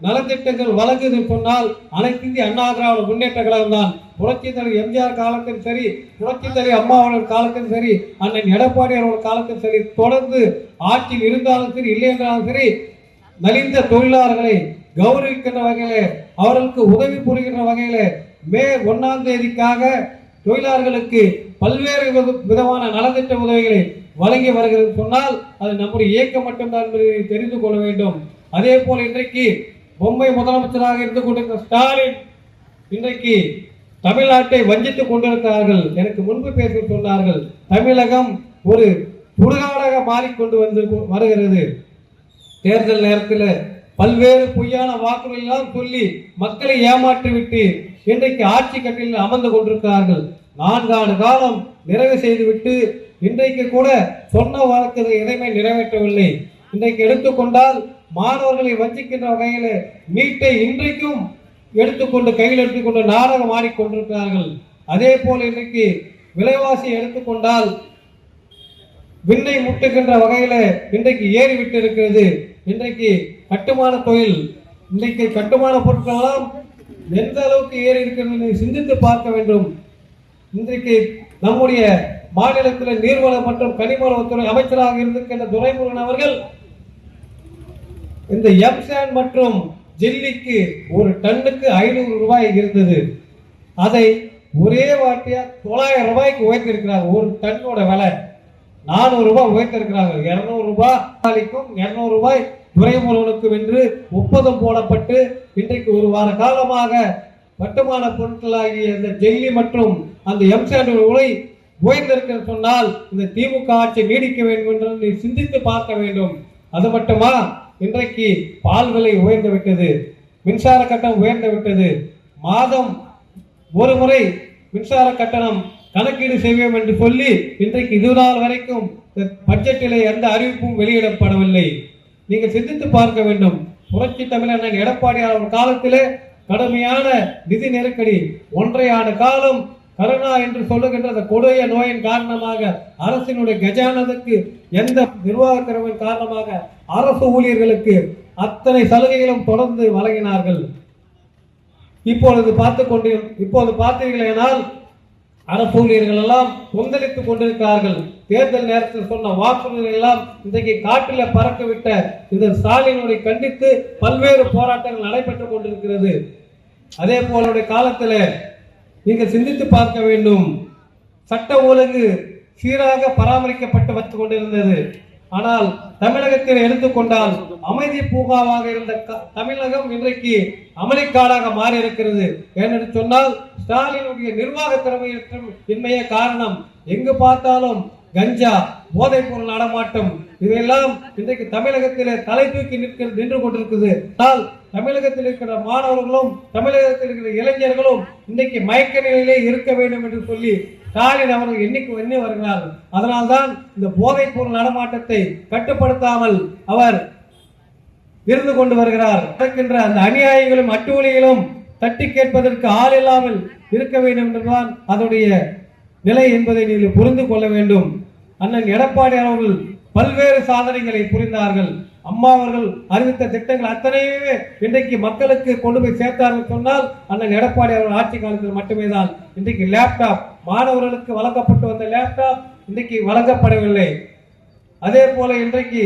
நலத்திட்டங்கள் வழங்குது சொன்னால் அனைத்து இந்திய அண்ணா திராவிட முன்னேற்ற கழகம் தான். புரட்சி தலைவர் எம்ஜிஆர் காலத்திலும் சரி புரட்சி தலைவர் அம்மா அவர்கள் காலத்திலும் சரி அண்ணன் எடப்பாடி அவர்கள் காலத்திலும் சரி தொடர்ந்து ஆட்சியில் இருந்தாலும் சரி இல்லை என்றாலும் சரி நலிந்த தொழிலாளர்களை கௌரவிக்கின்ற வகையிலே அவர்களுக்கு உதவி புரிகின்ற வகையிலே மே ஒன்னாம் தேதிக்காக தொழிலாளர்களுக்கு பல்வேறு வித- விதமான நலத்திட்ட உதவிகளை வழங்கி வருகிறது. சொன்னால் அது நம்முடைய இயக்கம் மட்டும்தான் என்பதை தெரிந்து கொள்ள வேண்டும். அதே போல இன்றைக்கு பொம்மை முதலமைச்சராக இருந்து கொண்டிருக்கிற ஸ்டாலின் இன்றைக்கு தமிழ்நாட்டை வஞ்சித்துக் கொண்டிருக்கிறார்கள். எனக்கு முன்பு பேசி சொன்னார்கள் தமிழகம் ஒரு சுடுகாடாக மாறிக்கொண்டு வந்து வருகிறது. தேர்தல் நேரத்தில் பல்வேறு பொய்யான வாக்குகள் சொல்லி மக்களை ஏமாற்றிவிட்டு இன்றைக்கு ஆட்சி கட்டிலில் அமர்ந்து கொண்டிருக்கிறார்கள். நான்காண்டு காலம் நிறைவு செய்துவிட்டு இன்றைக்கு கூட சொன்ன வாக்குகள் எதையுமே நிறைவேற்றவில்லை. இன்றைக்கு எடுத்துக்கொண்டால் மாணவர்களை வஞ்சிக்கின்ற வகையில் நீட்டை இன்றைக்கும் எடுத்துக்கொண்டு கையில் எடுத்துக்கொண்டு நாடகம் ஆடிக்கொண்டிருக்கிறார்கள். அதே போல் இன்றைக்கு விலைவாசி எடுத்துக்கொண்டால் விண்ணை முட்டுகின்ற வகையில் இன்றைக்கு ஏறிவிட்டு இருக்கிறது இன்றைக்கு கட்டுமான தொழில் இன்றைக்கு கட்டுமான பொருட்களெல்லாம் எந்த அளவுக்கு ஏறி இருக்கிறது சிந்தித்து பார்க்க வேண்டும். இன்றைக்கு நம்முடைய மாநிலத்தில் நீர்வள மற்றும் கனிமளவுத்துறை அமைச்சராக இருந்திருக்கின்ற துரைமுருகன் அவர்கள் இந்த எம்சான் மற்றும் ஜெல்லிக்கு ஒரு டன்னுக்கு ஐநூறு ரூபாய் இருந்தது. அதை ஒரே வாட்டியா தொள்ளாயிரம் ரூபாய்க்கு உயர்த்திருக்கிறாங்க ஒரு டன்னோட விலை நானூறு ரூபாய் உயர்த்திருக்கிறாங்க இருநூறு ரூபாய் நாளைக்கும் இருநூறு ரூபாய் துறைமுருகனுக்கும் என்று ஒப்பந்தம் போடப்பட்டு இன்றைக்கு ஒரு வார காலமாக கட்டுமான பொருட்களாகிய இந்த ஜெல்லி மற்றும் அந்த எம்சாண்ட் விலை உயர்ந்திருக்க சொன்னால் இந்த திமுக ஆட்சி நீடிக்க வேண்டும் என்று நீ சிந்தித்து பார்க்க வேண்டும். அது மட்டுமா? இன்றைக்கு பால் விலை உயர்ந்து விட்டது மின்சார கட்டணம் உயர்ந்து விட்டது. மாதம் ஒரு முறை மின்சார கட்டணம் கணக்கீடு செய்வோம் என்று சொல்லி இன்றைக்கு இது நாள் வரைக்கும் பட்ஜெட்டிலே எந்த அறிவிப்பும் வெளியிடப்படவில்லை. நீங்கள் சிந்தித்து பார்க்க வேண்டும். புரட்சி தமிழன் எடப்பாடியாளர் காலத்திலே கடுமையான நிதி நெருக்கடி ஒன்றை ஆண்டு காலம் கருணா என்று சொல்லுகின்ற அந்த கொடிய நோயின் காரணமாக அரசினுடைய கஜானதுக்கு எந்த நிர்வாக திறமையின் காரணமாக அரசு ஊழியர்களுக்கு அத்தனை சலுகைகளும் தொடர்ந்து வழங்கினார்கள். இப்பொழுது பார்த்து கொண்டு இப்போது பார்த்தீர்களேனால் அரசு ஊழியர்கள் எல்லாம் கொந்தளித்துக் கொண்டிருக்கிறார்கள். தேர்தல் நேரத்தில் சொன்ன வாக்குறுதிகள் எல்லாம் இன்றைக்கு காட்டில பறக்கவிட்ட இந்த ஸ்டாலினுடைய கண்டித்து பல்வேறு போராட்டங்கள் நடைபெற்றுக் கொண்டிருக்கிறது. அதே போல காலத்தில் நீங்கள் சிந்தித்து பார்க்க வேண்டும். சட்ட ஒழுங்கு சீராக பராமரிக்கப்பட்டு வந்து கொண்டிருந்தது. ஆனால் தமிழகத்தில் எடுத்துக்கொண்டால் அமைதி பூங்காவாக இருந்த க- தமிழகம் இன்றைக்கு அமளிக்காடாக மாறி இருக்கிறது ஏனென்று சொன்னால் ஸ்டாலினுடைய நிர்வாக திறமையற்ற இன்மைய காரணம். எங்கு பார்த்தாலும் கஞ்சா போதைப் பொருள் நடமாட்டம் இதையெல்லாம் இன்றைக்கு தமிழகத்திலே தலை தூக்கி நிற்க நின்று கொண்டிருக்குது. ஆனால் தமிழகத்தில் இருக்கிற மாணவர்களும் தமிழகத்தில் இருக்கிற இளைஞர்களும் இன்னைக்கு மயக்க நிலையிலே இருக்க வேண்டும் என்று சொல்லி ஸ்டாலின் அவர்கள் எண்ணிக்கை எண்ணி வருகிறார்கள் அதனால்தான் இந்த போதைப் பொருள் நடமாட்டத்தை கட்டுப்படுத்தாமல் அவர் இருந்து கொண்டு வருகிறார். நடக்கின்ற அந்த அநியாயங்களும் அட்டூழிகளும் தட்டி கேட்பதற்கு ஆள் இல்லாமல் இருக்க வேண்டும் என்றுதான் அதனுடைய நிலை என்பதை நீங்கள் புரிந்து கொள்ள வேண்டும். அண்ணன் எடப்பாடி அவர்கள் பல்வேறு சாதனைகளை புரிந்தார்கள். அம்மா அவர்கள் அறிவித்த திட்டங்கள் அத்தனையுமே இன்றைக்கு மக்களுக்கு கொண்டு போய் சேர்த்தார்கள் சொன்னால் அண்ணன் எடப்பாடி அவர்கள் ஆட்சி காலத்தில் மட்டுமே தான் இன்றைக்கு லேப்டாப் மாணவர்களுக்கு வழங்கப்பட்டு வந்த லேப்டாப் இன்றைக்கு வழங்கப்படவில்லை. அதே போல இன்றைக்கு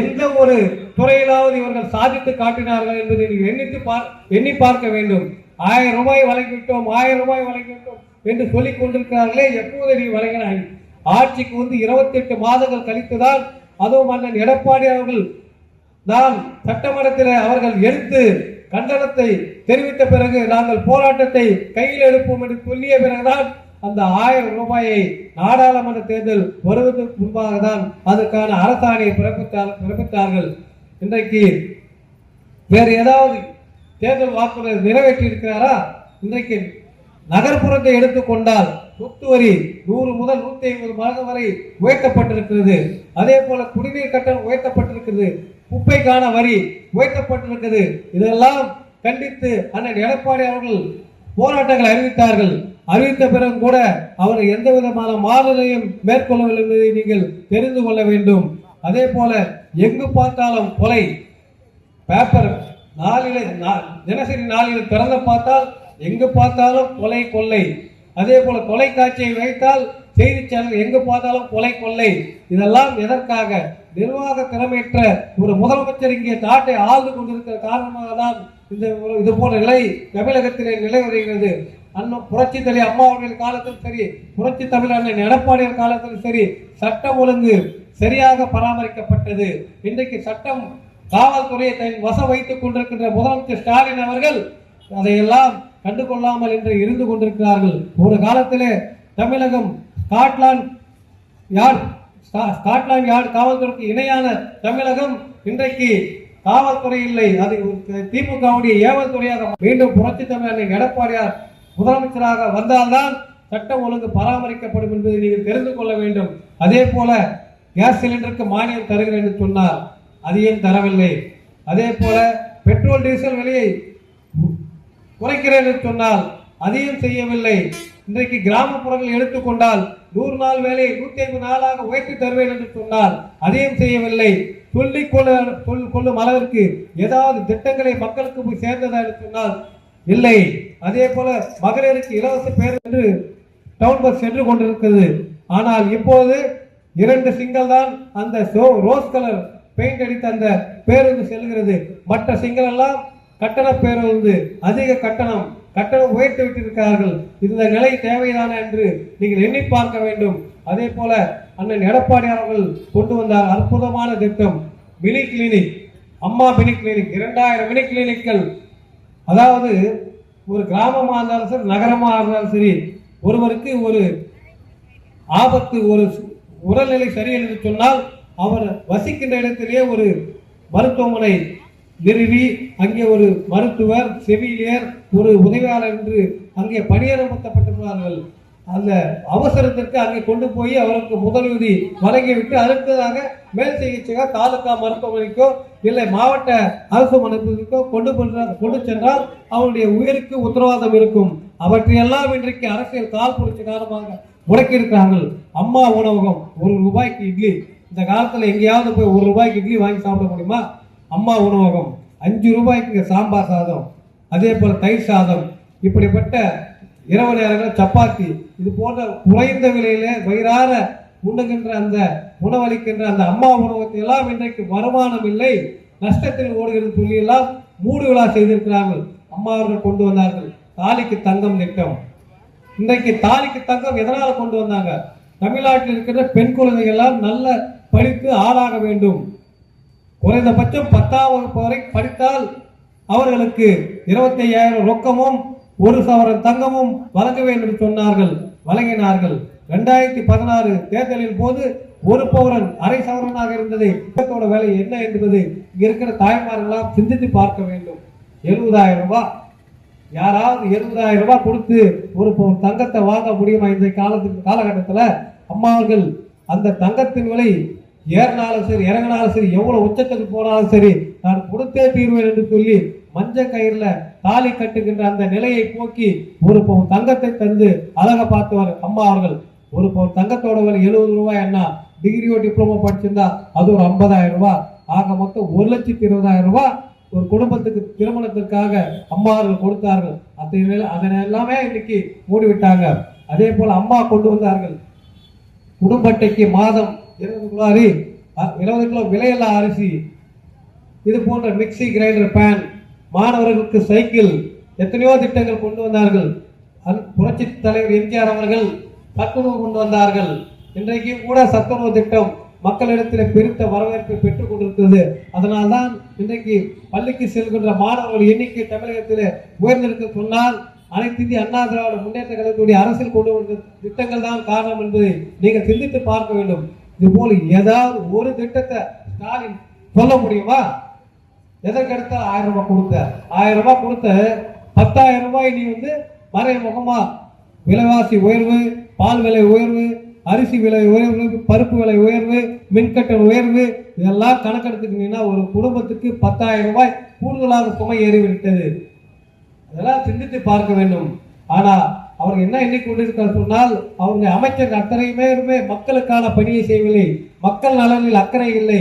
எந்த ஒரு துறையிலாவது இவர்கள் சாதித்து காட்டினார்கள் என்பதை நீங்கள் எண்ணித்து பார் எண்ணி பார்க்க வேண்டும். ஆயிரம் ரூபாய் வழங்கிவிட்டோம் ஆயிரம் ரூபாய் வழங்கிவிட்டோம் என்று சொல்லிக் கொண்டிருக்கிறார்களே எப்போது நீ வழங்கினாய்? ஆட்சிக்கு வந்து இருபத்தி எட்டு மாதங்கள் கழித்துதான் அதுவும் அண்ணன் எடப்பாடி அவர்கள் தான் சட்டமன்றத்தில் அவர்கள் எடுத்து கண்டனத்தை தெரிவித்த பிறகு நாங்கள் போராட்டத்தை கையில் எடுப்போம் என்று சொல்லிய பிறகுதான் அந்த ஆயிரம் ரூபாயை நாடாளுமன்ற தேர்தல் வருவதற்கு முன்பாக தான் அதுக்கான அரசாணையை பிறப்பித்தார் பிறப்பித்தார்கள். இன்றைக்கு வேறு ஏதாவது தேர்தல் வாக்குறுதி நிறைவேற்றி இருக்கிறாரா இன்றைக்கு நகர்ப்புறத்தை எடுத்துக்கொண்டால் சொத்து வரி நூறு முதல் நூத்தி ஐம்பது மாதம் வரை உயர்த்தப்பட்டிருக்கிறது. அதே போல குடிநீர் கட்டணம் உயர்த்தப்பட்டிருக்கிறது. குப்பைக்கான வரி உயர்த்தப்பட்டிருக்கிறது. இதெல்லாம் கண்டித்து அண்ணன் எடப்பாடி அவர்கள் போராட்டங்களை அறிவித்தார்கள். அறிவித்த பிறகு கூட அவர் எந்த விதமான மாறுதலையும் மேற்கொள்ளவில்லை என்பதை நீங்கள் தெரிந்து கொள்ள வேண்டும். அதே போல எங்கு பார்த்தாலும் கொலை. பேப்பர் நாளில தினசரி நாளில் திறந்து பார்த்தால் எங்கு பார்த்தாலும் கொலை கொள்ளை. அதே போல தொலைக்காட்சியை வைத்தால் செய்தி சேனல் எங்கு பார்த்தாலும் கொலை கொள்ளை. இதெல்லாம் எதற்காக? நிர்வாக திறமையற்ற ஒரு முதலமைச்சர் இங்கே நாட்டை ஆழ்ந்து கொண்டிருக்கிற காரணமாக தான் இந்த இது போன்ற நிலை தமிழகத்திலே நிலை வருகிறது. அண்ணன் புரட்சி தலை அம்மா அவர்கள் காலத்திலும் சரி புரட்சி தமிழ் அண்ணன் எடப்பாடியர் காலத்திலும் சரி சட்டம் ஒழுங்கு சரியாக பராமரிக்கப்பட்டது. இன்றைக்கு சட்டம் காவல்துறையை தன் வசம் வைத்துக் கொண்டிருக்கின்ற முதலமைச்சர் ஸ்டாலின் அவர்கள் அதையெல்லாம் கண்டுகொள்ளாமல் இன்று இருந்து கொண்டிருக்கிறார்கள். ஒரு காலத்திலே தமிழகம் ஸ்காட்லாந்து யார்ட் ஸ்கா- ஸ்காட்லாந்து யார்டு காவல்துறைக்கு இணையான தமிழகம் இன்றைக்கு காவல்துறை இல்லை. அது ஒரு திமுகவுடைய ஏவல் துறையாக மீண்டும் புரட்சி தமிழர் எடப்பாடியார் முதலமைச்சராக வந்தால்தான் சட்டம் ஒழுங்கு பராமரிக்கப்படும் என்பதை நீங்கள் தெரிந்து கொள்ள வேண்டும். அதே போல கேஸ் சிலிண்டருக்கு மானியம் தருகிறேன் என்று சொன்னார். அதையும் தரவில்லை? அதே போல பெட்ரோல் டீசல் விலையை குறைக்கிறேன் என்று சொன்னால் அதையும் செய்யவில்லை. இன்றைக்கு கிராமப்புறங்கள் எடுத்துக்கொண்டால் நூறு நாள் வேலையை நூத்தி ஐம்பது நாளாக உயர்த்தி தருவேன் என்று சொன்னால் அதையும் செய்யவில்லை. சொல்லிக் கொள்ள சொல் கொள்ளும் அளவிற்கு ஏதாவது திட்டங்களை மக்களுக்கு போய் சேர்ந்ததா என்று சொன்னால் இல்லை. அதே போல மகளிருக்கு இலவச பேருந்து டவுன் பஸ் சென்று கொண்டிருக்கிறது. ஆனால் இப்போது இரண்டு சிங்கள் தான் அந்த ரோஸ் கலர் பெயிண்ட் அடித்த அந்த பேருந்து செல்கிறது. மற்ற சிங்கள் எல்லாம் கட்டண பேருந்து அதிக கட்டணம் கட்டணம் உயர்த்தி விட்டிருக்கிறார்கள். இந்த நிலை தேவைதானா என்று நீங்கள் எண்ணி பார்க்க வேண்டும். அதே போல அண்ணன் எடப்பாடியார் அவர்கள் கொண்டு வந்தார் அற்புதமான திட்டம். Mini clinic Amma mini clinic இரண்டாயிரம் மினி கிளினிக்கள். அதாவது ஒரு கிராமமாக இருந்தாலும் சரி நகரமாக இருந்தாலும் சரி ஒருவருக்கு ஒரு ஆபத்து ஒரு உடல்நிலை சரியில்லை என்று சொன்னால் அவர் வசிக்கின்ற இடத்திலேயே ஒரு மருத்துவமனை நிறுவி அங்கே ஒரு மருத்துவர் செவிலியர் ஒரு உதவியாளர் என்று அங்கே பணியமர்த்தப்பட்டிருந்தார்கள். அந்த அவசரத்திற்கு அங்கே கொண்டு போய் அவருக்கு முதலுதவி வழங்கிவிட்டு அடுத்ததாக மேல் சிகிச்சைக்கோ தாலுகா மருத்துவமனைக்கோ இல்லை மாவட்ட அரசு மருத்துவமனைக்கோ கொண்டு போன்ற கொண்டு சென்றால் அவருடைய உயிருக்கு உத்தரவாதம் இருக்கும். அவற்றையெல்லாம் இன்றைக்கு அரசியல் கால் பிடிச்ச காரணமாக முடக்கி இருக்கிறார்கள் அம்மா உணவகம் ஒரு ரூபாய்க்கு இட்லி. இந்த காலத்தில் எங்கேயாவது போய் ஒரு ரூபாய்க்கு இட்லி வாங்கி சாப்பிட முடியுமா? அம்மா உணவகம் அஞ்சு ரூபாய்க்கு சாம்பார் சாதம் அதே போல் தயிர் சாதம் இப்படிப்பட்ட இரவு நேரங்கள் சப்பாத்தி இது போன்ற குறைந்த விலையில வயிறார உண்ணுகின்ற அந்த உணவளிக்கின்ற அந்த அம்மா உணவகத்தை எல்லாம் இன்றைக்கு வருமானம் இல்லை. நஷ்டத்தில் ஓடுகிறது சொல்லியெல்லாம் மூடு விழா செய்திருக்கிறார்கள். அம்மா அவர்கள் கொண்டு வந்தார்கள். தாலிக்கு தங்கம் திட்டம். இன்றைக்கு தாலிக்கு தங்கம் எதனால் கொண்டு வந்தாங்க? தமிழ்நாட்டில் இருக்கிற பெண் குழந்தைகள் எல்லாம் நல்ல படித்து ஆளாக வேண்டும். குறைந்தபட்சம் பத்தாம் வகுப்பு வரை படித்தால் அவர்களுக்கு இருபத்தி ஐயாயிரம் ரொக்கமும் ஒரு சவரன் தங்கமும் வழங்க வேண்டும் சொன்னார்கள். வழங்கினார்கள். ரெண்டாயிரத்தி பதினாறு தேர்தலின் போது ஒரு பவுரன் அரை சவரனாக இருந்தது. இதோட வேலை என்ன என்பது இங்க இருக்கிற தாய்மார்களாம் சிந்தித்து பார்க்க வேண்டும். எழுபதாயிரம் ரூபாய் யாராவது எழுபதாயிரம் ரூபாய் கொடுத்து ஒரு பவுன் தங்கத்தை வாங்க முடியுமா இந்த காலத்துக்கு காலகட்டத்தில்? அம்மாவர்கள் அந்த தங்கத்தின் விலை ஏறினாலும் சரி இறங்கினாலும் சரி எவ்வளவு உச்சத்துக்கு போனாலும் சரி நான் கொடுத்தே தீர்வேன் என்று சொல்லி மஞ்ச கயிறுல தாலி கட்டுகின்ற அந்த நிலையை போக்கி ஒரு பவுன் தங்கத்தை தந்து அழக பார்த்தவர் அம்மா அவர்கள். ஒரு பவுன் தங்கத்தோட விலை எழுபது ரூபாய் என்ன டிகிரியோ டிப்ளமோ படிச்சிருந்தா அது ஒரு ஐம்பதாயிரம் ரூபாய். ஆக மொத்தம் ஒரு லட்சத்தி இருபதாயிரம் ரூபாய் ஒரு குடும்பத்துக்கு திருமணத்திற்காக அம்மாவர்கள் கொடுத்தார்கள். அதை அதனை எல்லாமே இன்னைக்கு மூடிவிட்டாங்க. அதே போல அம்மா கொண்டு வந்தார்கள். குடும்பத்தைக்கு மாதம் இருபது கிலோ அரி இருபது கிலோ விலையில்லா அரிசி. இது போன்ற மிக்ஸி கிரைண்டர் பேன் மாணவர்களுக்கு சைக்கிள் எத்தனையோ திட்டங்கள் கொண்டு வந்தார்கள். புரட்சி தலைவர் எம்ஜிஆர் அவர்கள் சத்துணவு கொண்டு வந்தார்கள். இன்றைக்கு கூட சத்துணவு திட்டம் மக்களிடத்தில் பெருத்த வரவேற்பை பெற்றுக் கொண்டிருக்கிறது. அதனால்தான் இன்றைக்கு பள்ளிக்கு செல்கின்ற மாணவர்கள் எண்ணிக்கை தமிழகத்தில் உயர்ந்திருக்க சொன்னால் அனைத்து இந்திய அண்ணா திராவிட முன்னேற்ற கழகத்துடைய அரசியல் கொண்டு வந்த திட்டங்கள் தான் காரணம் என்பதை நீங்கள் சிந்தித்து பார்க்க வேண்டும். இது போல ஏதாவது ஒரு திட்டத்தை ஸ்டாலின் சொல்ல முடியுமா? எதற்கெடுத்த ஆயிரம் ரூபாய் கொடுத்த? ஆயிரம் ரூபாய் கொடுத்த பத்தாயிரம் ரூபாய் நீ வந்து மறைமுகமா விலைவாசி உயர்வு பால் விலை உயர்வு அரிசி விலை உயர்வு பருப்பு விலை உயர்வு மின்கட்டண உயர்வு இதெல்லாம் கணக்கெடுத்துக்கிட்டீங்கன்னா ஒரு குடும்பத்துக்கு பத்தாயிரம் ரூபாய் கூடுதலாக சுமை ஏறிவிட்டது. அதெல்லாம் சிந்தித்து பார்க்க வேண்டும். ஆனால் அவர் என்ன எண்ணிக் கொண்டிருக்கிறார் சொன்னால் அவருடைய அமைச்சர் அத்தனையுமே மக்களுக்கான பணியை செய்யவில்லை. மக்கள் நலனில் அக்கறை இல்லை.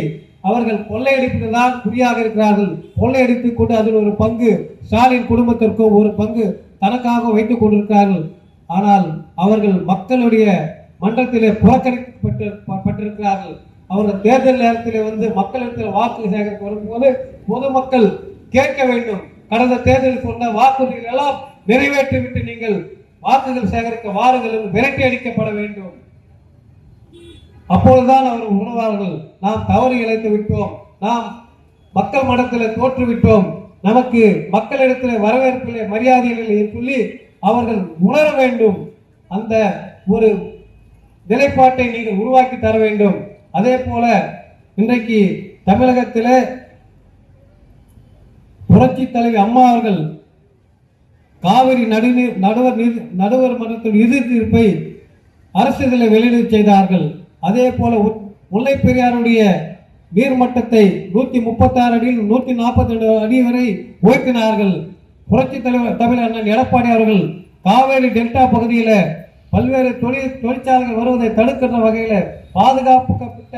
அவர்கள் கொள்ளையடிப்பதில் தான் குறியாக இருக்கிறார்கள். கொள்ளையடித்துக் கொண்டு அதில் ஒரு பங்கு ஸ்டாலின் குடும்பத்திற்கும் ஒரு பங்கு தனக்காக வைத்துக் கொண்டிருக்கிறார்கள். ஆனால் அவர்கள் மக்களுடைய மன்றத்திலே புறக்கணிக்கப்பட்டிருக்கிறார்கள் அவர்கள் தேர்தல் நேரத்திலே வந்து மக்களிடத்தில் வாக்கு சேகரிக்க வரும்போது பொதுமக்கள் கேட்க வேண்டும். கடந்த தேர்தலில் சொன்ன வாக்குறுதிகள் எல்லாம் நிறைவேற்றிவிட்டு நீங்கள் வாக்குகள் சேகரிக்க வாருங்கள் என்று விரட்டி அடிக்கப்பட வேண்டும். அப்பொழுதுதான் அவர்கள் உணர்வார்கள் நாம் தவறு இழைத்து விட்டோம் நாம் மக்கள் மடத்தில் தோற்றுவிட்டோம் நமக்கு மக்களிடத்தில் வரவேற்பில்லை மரியாதைகள் என்று சொல்லி அவர்கள் உணர வேண்டும். அந்த ஒரு நிலைப்பாட்டை நீங்கள் உருவாக்கி தர வேண்டும். அதே போல இன்றைக்கு தமிழகத்திலே புரட்சி தலைவி அம்மா அவர்கள் காவிரி நடுநீர் நடுவர் நீர் நடுவர் மன்றத்தின் எதிர் தீர்ப்பை அரசியலில் வெளியிட செய்தார்கள். அதே போல முல்லை பெரியாருடைய நீர்மட்டத்தை நூற்றி முப்பத்தாறு அடியில் நூற்றி நாற்பத்தி ரெண்டு அடி வரை உயர்த்தினார்கள். புரட்சி தலைவர் தமிழ் அண்ணன் எடப்பாடி அவர்கள் காவேரி டெல்டா பகுதியில் பல்வேறு தொழில் தொழிற்சாலைகள் வருவதை தடுக்கின்ற வகையில் பாதுகாப்புக்கப்பட்ட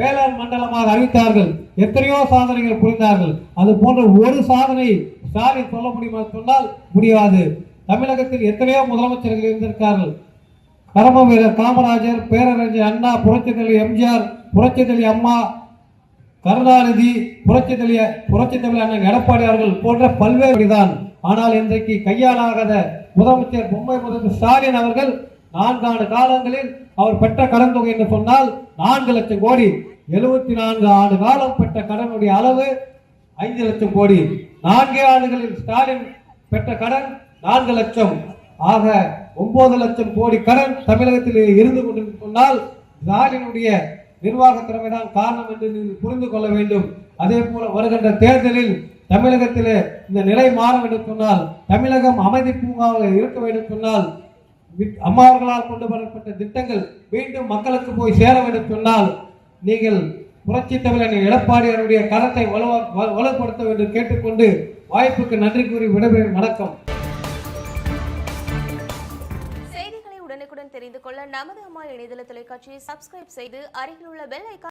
வேளாண் மண்டலமாக அறிவித்தார்கள். எத்தனையோ சாதனைகள் புரிந்தார்கள். அது போன்ற ஒரு சாதனை ஸ்டாலின் சொல்ல முடியுமா சொன்னால் முடியாது. தமிழகத்தில் எத்தனையோ முதலமைச்சர்கள் இருந்திருக்கார்கள். கர்ம வீரர் காமராஜர் பேரறிஞர் அண்ணா புரட்சித்தலை எம்ஜிஆர் புரட்சித்தலை அம்மா கருணாநிதி புரட்சித்தலை புரட்சித்தலை அண்ணன் எடப்பாடி அவர்கள் போன்ற பல்வேறு தான் ஆனால் இன்றைக்கு கையாளாகாத முதலமைச்சர் பொம்மை முதல்வர் ஸ்டாலின் அவர்கள் நான்காண்டு காலங்களில் அவர் பெற்ற கடன் தொகை என்று சொன்னால் நான்கு லட்சம் கோடி. எழுபத்தி நான்கு ஆண்டு காலம் பெற்ற கடனுடைய அளவு ஐந்து லட்சம் கோடி. நான்கே ஆண்டுகளில் ஸ்டாலின் பெற்ற கடன் நான்கு லட்சம். ஆக ஒன்பது லட்சம் கோடி கடன் தமிழகத்தில் இருந்து கொண்டு சொன்னால் ஸ்டாலினுடைய நிர்வாக திறமைதான் காரணம் என்று நீங்கள் புரிந்து கொள்ள வேண்டும். அதே போல வருகின்ற தேர்தலில் தமிழகத்தில் இந்த நிலை மாற வேண்டும் சொன்னால் தமிழகம் அமைதி பூங்காவாக இருக்க வேண்டும் சொன்னால் அம்மாவர்களால் அம்மா அவர்களால் கொண்டு வரப்பட்ட திட்டங்கள் மீண்டும் மக்களுக்கு போய் சேர வேண்டும் சொன்னால் நீங்கள் புரட்சி தமிழன் எடப்பாடியாருடைய கரத்தை வலுப்படுத்த வேண்டும் கேட்டுக்கொண்டு வாய்ப்புக்கு நன்றி கூறி விடைபெறும் வணக்கம். செய்திகளை உடனுக்குடன் தெரிந்து கொள்ள நமது அம்மா இணையதள தொலைக்காட்சியை சப்ஸ்கிரைப் செய்து அருகில் உள்ள பெல் ஐக்கான்